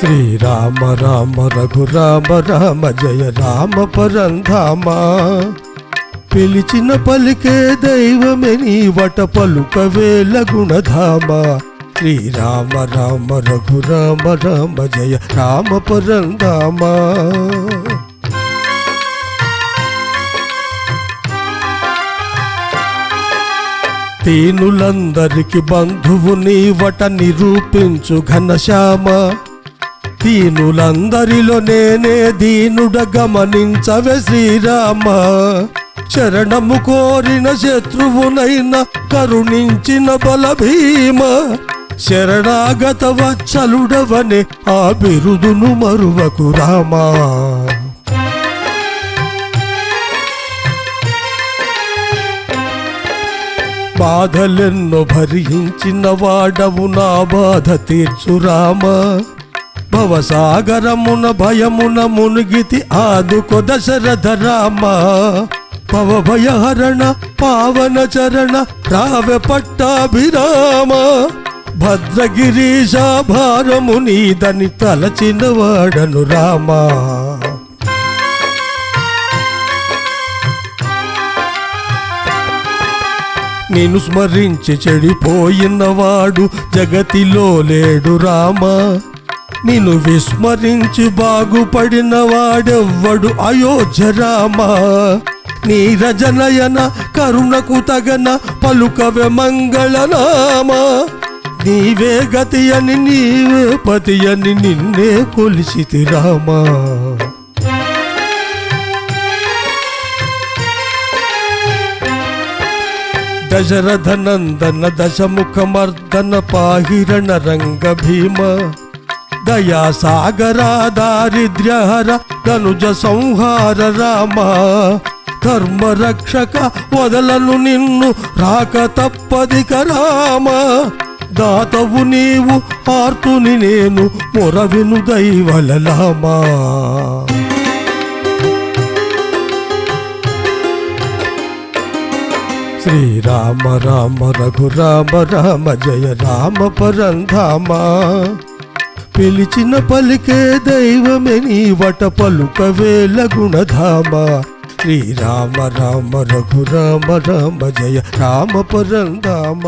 శ్రీరామ రామ రఘురామ రామ జయ రామ పరంధామ. పిలిచిన పలికే దైవమే నీ వట పలుకవేల గుణధామ. శ్రీరామ రామ రఘురామ రామ జయ రామ పరంధామ. తీనులందరికి బంధువు నీవట నిరూపించు ఘనశ్యామ. దీనులందరిలో నేనే దీనుడ గమనించవే శ్రీరామ. శరణము కోరిన శత్రువునైన కరుణించిన బలభీమ. శరణాగత వత్సలుడవనే ఆ బిరుదును మరువకు రామా. బాధలెన్నో భరించిన వాడవు నా బాధ తీర్చురామా. భవసాగరమున భయమున మునిగితి ఆదుకు దశరథ రామ. భవ భయహరణ పావన చరణ రావ పట్టాభిరామ. భద్రగిరీశ భారము నీదని తలచిన వాడను రామా. నేను స్మరించి చెడిపోయినవాడు జగతిలో లేడు రామా. నిన్ను విస్మరించి బాగుపడిన వాడెవ్వడు అయోధ్య రామా. నీరజనయన కరుణకు తగన పలుకవె మంగళనామా నీవే గతి అని నీవే పతి అని నిన్నే కొలిసితి రామా. దశరథ నందన దశముఖమర్దన పాహిరణ రంగ భీమ. దయా సాగరా దారిద్ర్యహర ధనుజ సంహార రామ. ధర్మ రక్షక వదలను నిన్ను రాక తప్పదిక రామ. దాతవు నీవు ఆర్తుని నేను మొరవిను దైవలలామా శ్రీరామ రామ రఘురామ రామ జయ రామ పరంధామా. పిలిచిన పలికే దైవమే నీ వట పలుకవేల గుణధామ. శ్రీరామ రామ రఘురామ రామ జయ రామ పరంధామ.